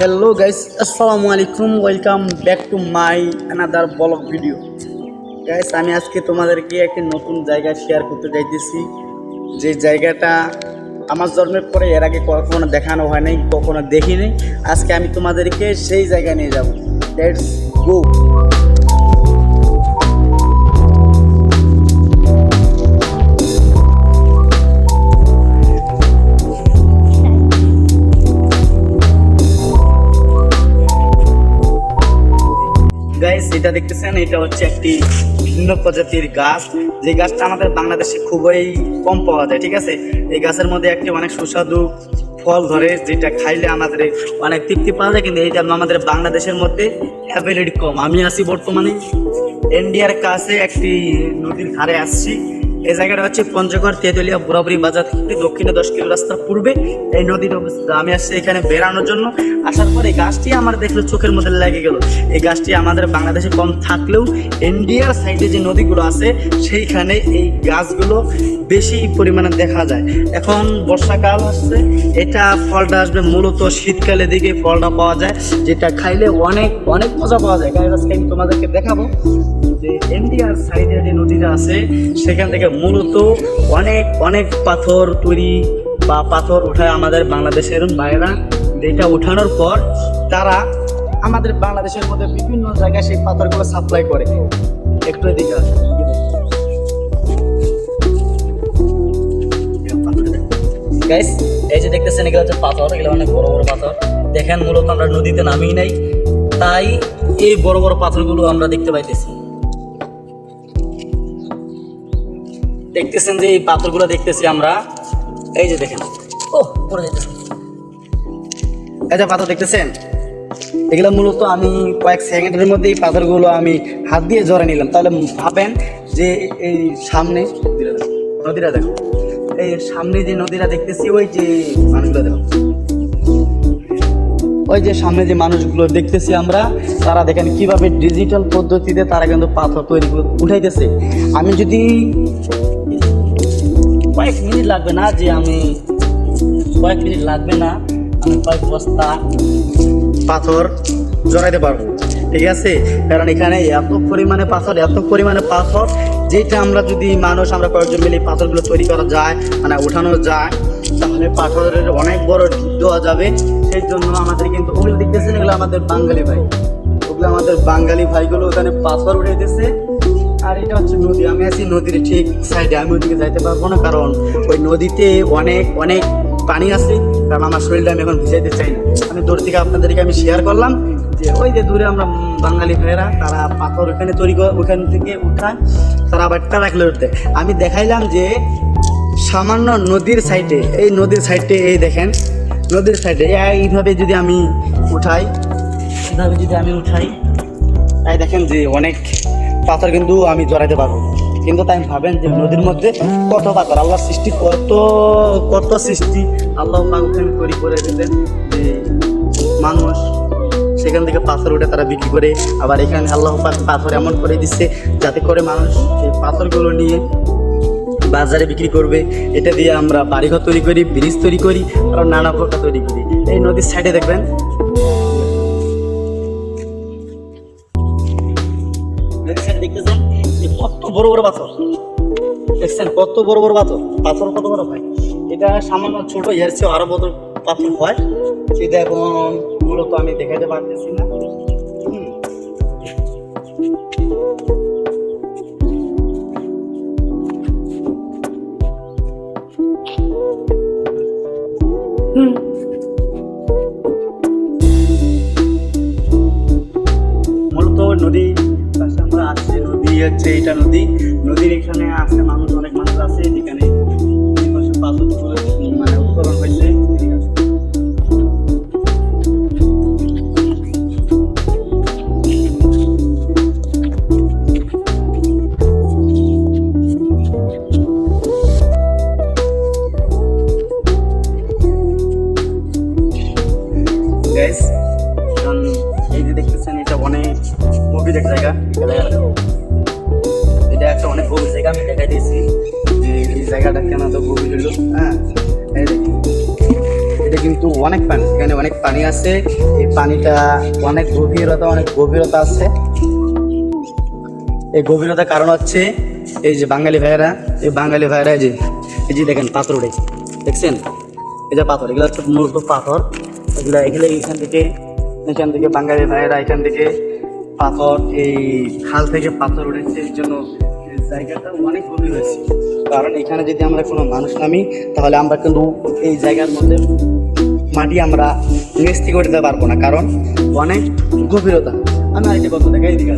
Hello guys আসসালামু আলাইকুম welcome back to my another blog video guys আমি আজকে তোমাদেরকে একটি নতুন জায়গা শেয়ার করতে চাইতেছি যে জায়গাটা আমার জন্মের পরে, এর আগে কখনো দেখানো হয় নাই, কখনো দেখিনি। আজকে আমি তোমাদেরকে সেই জায়গায় নিয়ে যাব। লেটস গো এটা দেখতেছেন, এটা হচ্ছে একটি ভিন্ন প্রজাতির গাছ। যে গাছটা আমাদের বাংলাদেশে খুবই কম পাওয়া যায়, ঠিক আছে? এই গাছের মধ্যে একটি অনেক সুস্বাদু ফল ধরে, যেটা খাইলে আমাদের অনেক তৃপ্তি পাওয়া যায়, কিন্তু এইটা আমাদের বাংলাদেশের মধ্যে অ্যাভেলেড কম। আমি আছি বর্তমানে ইন্ডিয়ার কাছে একটি নদীর ধারে আসছি। এই জায়গাটা হচ্ছে পঞ্চগড় তেঁতুলিয়া বুড়াবুড়ি বাজার থেকে দক্ষিণে দশ কিলো রাস্তার পূর্বে। এই নদীটা অবস্থিত আমি আসছি এখানে বেড়ানোর জন্য। আসার পর গাছটি আমার দেখল চোখের মধ্যে লেগে গেল। এই গাছটি আমাদের বাংলাদেশে কম থাকলেও ইন্ডিয়ার সাইডে যে নদীগুলো আছে, সেইখানে এই গাছগুলো বেশি পরিমাণে দেখা যায়। এখন বর্ষাকাল আসছে, এটা ফলটা আসবে মূলত শীতকালের দিকে ফলটা পাওয়া যায়, যেটা খাইলে অনেক অনেক মজা পাওয়া যায়। গাছ আমি তোমাদেরকে দেখাবো যে ইন্ডিয়ার সাইডে যে নদীটা আছে, সেখান থেকে মূলত অনেক অনেক পাথর তৈরি বা পাথর উঠায় আমাদের বাংলাদেশের বাইরা যেটা উঠানোর পর তারা আমাদের বাংলাদেশের মধ্যে বিভিন্ন জায়গায় সেই পাথরগুলো সাপ্লাই করে। একটু এদিকে আসো। গাইস এই যে দেখতেছেন, এগুলো হচ্ছে পাথর, এগুলো অনেক বড় বড় পাথর। দেখেন, মূলত আমরা নদীতে নামিই নাই। তাই এই বড় বড় পাথরগুলো আমরা দেখতে পাইতেছি। দেখতেছেন যে এই পাথরগুলো দেখতেছি আমরা। এই যে দেখেন। ও পড়ে যেতেছে এই যে পাথর দেখতেছেন? এগুলো মূলত আমি কয়েক সেকেন্ডের মধ্যে এই পাথরগুলো আমি হাত দিয়ে জড়ে নিলাম। তাহলে ভাবেন যে এই সামনে নদীটা দেখো। এই সামনে যে নদীটা দেখতেছি, ওই যে মানুষগুলো দেখো। ওই যে সামনে যে মানুষগুলো দেখতেছি আমরা, তারা দেখেন কীভাবে ডিজিটাল পদ্ধতিতে তারা কিন্তু পাথর তৈরি উঠাইতেছে। আমি যদি কয়েক মিনিট লাগবে না যে আমি কয়েক মিনিট লাগবে না, আমি কয়েক বস্তা পাথর জড়াইতে পারব। ঠিক আছে? কারণ এখানে এত পরিমাণে পাথর, এত পরিমাণে পাথর, যেটা আমরা যদি মানুষ, আমরা কয়েকজন মিলে পাথরগুলো তৈরি করা যায় মানে উঠানো যায়, তাহলে পাথরের অনেক বড় দেওয়া যাবে। সেই জন্য আমাদের কিন্তু ওগুলো দেখতেছেন এগুলো আমাদের বাঙালি ভাই। ওগুলো আমাদের বাঙালি ভাইগুলো ওখানে পাথর উঠাইতেছে। আর এটা হচ্ছে নদী। আমি আছি নদীর ঠিক সাইডে আমি ওদিকে যাইতে পারব না, কারণ ওই নদীতে অনেক অনেক পানি আছে। কারণ আমার শরীরটা আমি এখন ভিজাইতে চাই না। আমি দূর থেকে আপনাদেরকে আমি শেয়ার করলাম যে ওই যে দূরে আমরা বাঙালি ভাইয়েরা, তারা পাথর ওখানে তৈরি করে, ওখান থেকে উঠায় তারা আবার টারাকলে উঠতে। আমি দেখাইলাম যে সামান্য নদীর সাইডে এই নদীর সাইডে এই দেখেন, নদীর সাইডে এইভাবে যদি আমি উঠাই, এইভাবে যদি আমি উঠাই তাই দেখেন যে অনেক পাথর কিন্তু আমি জড়াইতে পারব কিন্তু তাই ভাবেন যে নদীর মধ্যে কত পাথর? আল্লাহ সৃষ্টি কত কত সৃষ্টি? আল্লাহ ওখানে তৈরি করে দিলেন যে মানুষ সেখান থেকে পাথর উঠে তারা বিক্রি করে, আবার এখানে আল্লাহ পাথর এমন করে দিচ্ছে যাতে করে মানুষ এই পাথরগুলো নিয়ে বাজারে বিক্রি করবে। এটা দিয়ে আমরা বাড়িঘর তৈরি করি, ব্রিজ তৈরি করি, আর নানা প্রকার তৈরি করি। এই নদীর সাইডে দেখবেন বড় বড় পাথর। দেখছেন কত বড় বড় পাথর? পাথর কত বড় হয় এটা সামান্য ছোট, এর চেয়ে আরও বড় পাথর হয়। সেটা এখন মূলত আমি দেখাতে পারতেছি না। মূলত নদী পাশে আমরা আসছি হচ্ছে এটা নদী। নদীর এখানে আছে মানুষ, অনেক মানুষ আছে, যেখানে পাথর মানে উত্তোলন হয়েছে। জায়গা আমি দেখাই দিয়েছি। এই জায়গাটা কেন তো গভীর হ্যাঁ এটা কিন্তু অনেক পানি, এখানে অনেক পানি আছে। এই পানিটা অনেক গভীরতা অনেক গভীরতা আছে। এই গভীরতার কারণ হচ্ছে, এই যে বাঙালি ভাইয়েরা, এই বাঙালি ভাইয়েরা যে, এই যে দেখেন পাথর উঠে দেখছেন? এই যে পাথর, এগুলো হচ্ছে মূলত পাথর। এগুলো এগুলো এখান থেকে এখান থেকে বাঙালি ভাইয়েরা এখান থেকে পাথর, এই খাল থেকে পাথর উঠেছে এই জন্য জায়গাটা অনেক কমে হয়েছে। কারণ এখানে যদি আমরা কোনো মানুষ নামি, তাহলে আমরা কিন্তু এই জায়গার মধ্যে মাটি আমরা মিস্তি করতে পারব না। কারণ অনেক গভীরতা। আমি আরেকটি কথা দেখাই, এদিকে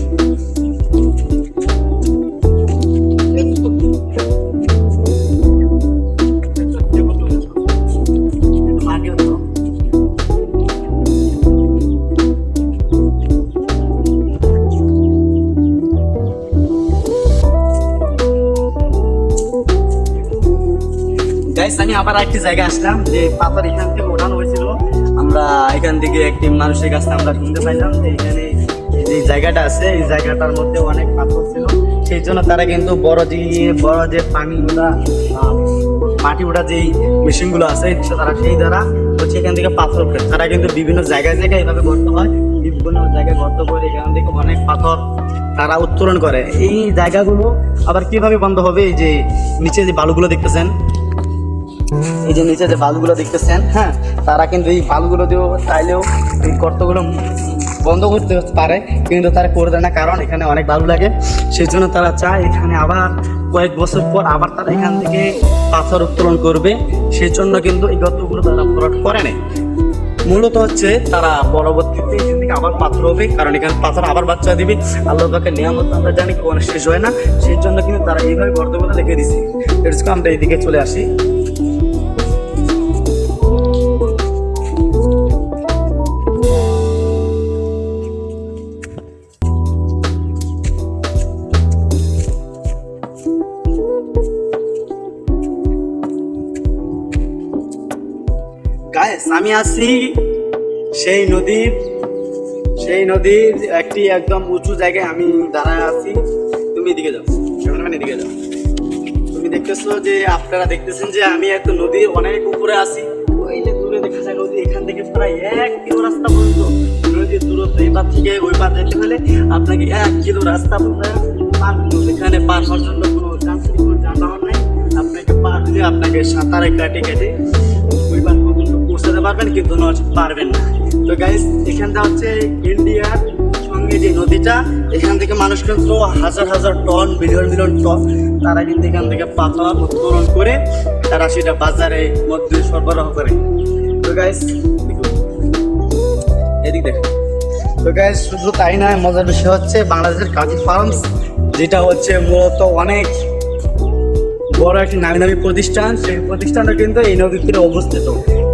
আমি আবার একটি জায়গায় আসলাম যে পাথর এখান থেকে ওঠানো হয়েছিল। আমরা এখান থেকে একটি মানুষের কাছে আমরা শুনতে পাইলাম যে এখানে যে জায়গাটা আছে, এই জায়গাটার মধ্যে অনেক পাথর ছিল। সেই জন্য তারা কিন্তু বড় যে বড় যে পানিগুলা মাটি ওঠা যেই মেশিনগুলো আছে তারা সেই দ্বারা হচ্ছে এখান থেকে পাথর ওঠে তারা কিন্তু বিভিন্ন জায়গায় জায়গায় এভাবে গর্ত হয়। বিভিন্ন জায়গায় গর্ত করে এখান থেকে অনেক পাথর তারা উত্তোলন করে। এই জায়গাগুলো আবার কীভাবে বন্ধ হবে? এই যে নিচে যে বালুগুলো দেখতেছেন এই যে নিচে যে বালুগুলো দেখতেছেন হ্যাঁ তারা কিন্তু এই বালুগুলো দিয়েও চাইলেও এই গর্তগুলো বন্ধ করতে পারে, কিন্তু তারা করে দেয় না, কারণ এখানে অনেক বালু লাগে। সেই জন্য তারা চায় এখানে আবার কয়েক বছর পর আবার তারা এখান থেকে পাথর উত্তোলন করবে। সেই জন্য কিন্তু এই গর্তগুলো তারা ভরাট করে নেয় মূলত হচ্ছে তারা পরবর্তীতে এখান থেকে আবার পাথর হবে, কারণ এখানে পাথর আবার বাচ্চা দিবে। আল্লাহ পাকে নিয়ামত, আমরা জানি কোনো শেষ হয় না। সেই জন্য কিন্তু তারা এইভাবে গর্তগুলো রেখে দিছে। এরকম আমরা এইদিকে চলে আসি। আমি আছি সেই নদীর সেই নদীর একটি একদম উঁচু জায়গায় আমি দাঁড়ায় আছি। তুমি এদিকে যাও, ক্যামেরাম্যান এদিকে যাও। তুমি দেখতেছো যে আপনারা দেখতেছেন যে আমি একটা নদীর অনেক উপরে আছি। ওই যে দূরে দেখা যায় নদী, এখান থেকে প্রায় এক কিলো রাস্তা পর্যন্ত। নদীর দূরত্ব এবার থেকে ওই পার যেতে হলে আপনাকে এক কিলো রাস্তা পার এখানে পার হওয়ার জন্য কোনো যান্ত্রিক কোনো যানবাহন নেই। আপনাকে পার হলে আপনাকে সাঁতারে কাটে, কেটে পারবেন কিন্তু নয় পারবেন না। তো গাইস এখানটা হচ্ছে ইন্ডিয়ার সঙ্গে যে নদীটা, এখান থেকে মানুষ কিন্তু হাজার হাজার টন, মিলিয়ন মিলিয়ন টন তারা কিন্তু এখান থেকে পাথর উত্তোলন করে তারা সেটা বাজারে মধ্যে সরবরাহ করে। তো গাইস এদিক দেখো তো গাইস শুধু তাই নয়, মজার বিষয় হচ্ছে বাংলাদেশের কাজী ফার্মস, যেটা হচ্ছে মূলত অনেক বড় একটি নামি দামি প্রতিষ্ঠান। সেই প্রতিষ্ঠানটা কিন্তু এই নদীর তীরে অবস্থিত।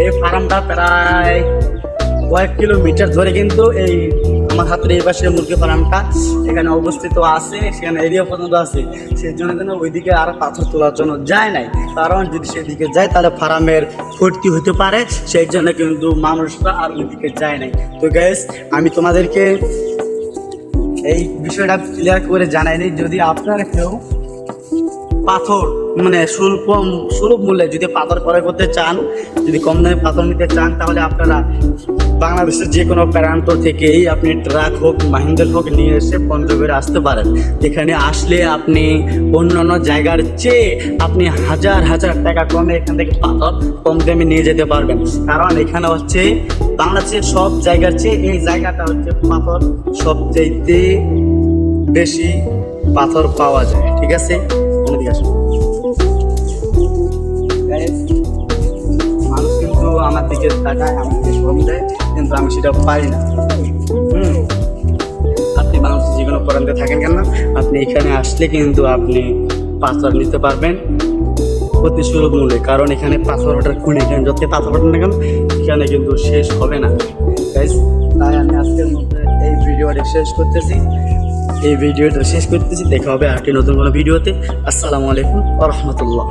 এই ফার্মটা প্রায় কয়েক কিলোমিটার ধরে কিন্তু এই আমার হাতের এই পাশে মুরগি ফার্মটা এখানে অবস্থিত আছে, সেখানে এরিয়া পর্যন্ত আছে। সেই জন্য কিন্তু ওইদিকে আর পাথর তোলার জন্য যায় নাই। কারণ যদি সেদিকে যায়, তাহলে ফার্মের ক্ষতি হতে পারে। সেই জন্য কিন্তু মানুষরা আর ওইদিকে যায় নাই। তো গ্যাস আমি তোমাদেরকে এই বিষয়টা ক্লিয়ার করে জানাইনি যদি আপনারা কেউ পাথর মানে স্বল্প সুলভ মূল্যে যদি পাথর ক্রয় করতে চান, যদি কম দামে পাথর নিতে চান, তাহলে আপনারা বাংলাদেশের যে কোনো প্রান্ত থেকেই আপনি ট্রাক হোক, মাহিন্দ্র হোক নিয়ে এসে পঞ্চগড়ে আসতে পারেন। এখানে আসলে আপনি অন্যান্য জায়গার চেয়ে আপনি হাজার হাজার টাকা কমে এখান থেকে পাথর কম দামে নিয়ে যেতে পারবেন। কারণ এখানে হচ্ছে বাংলাদেশের সব জায়গার চেয়ে এই জায়গাটা হচ্ছে পাথর সবচাইতে বেশি পাথর পাওয়া যায়, ঠিক আছে? আমার দিকে তাকায় আমাকে শ্রম দেয়, কিন্তু আমি সেটা পারি না। হুম। আপনি যে কোনো প্রান্তে থাকেন কেন? আপনি এখানে আসলে কিন্তু আপনি পাথর নিতে পারবেন। অতি সুলভ মূল্যে কারণ এখানে পাথর ওঠার খুলে এখানে যত পাথর ওঠেন না কেন, এখানে কিন্তু শেষ হবে না। তাই আমি আজকের মধ্যে এই ভিডিওটা শেষ করতেছি। এই ভিডিওটা শেষ করতেছি। দেখা হবে আরেকটি নতুন কোনো ভিডিওতে। আসসালামু আলাইকুম আ রহমতুল্লাহ।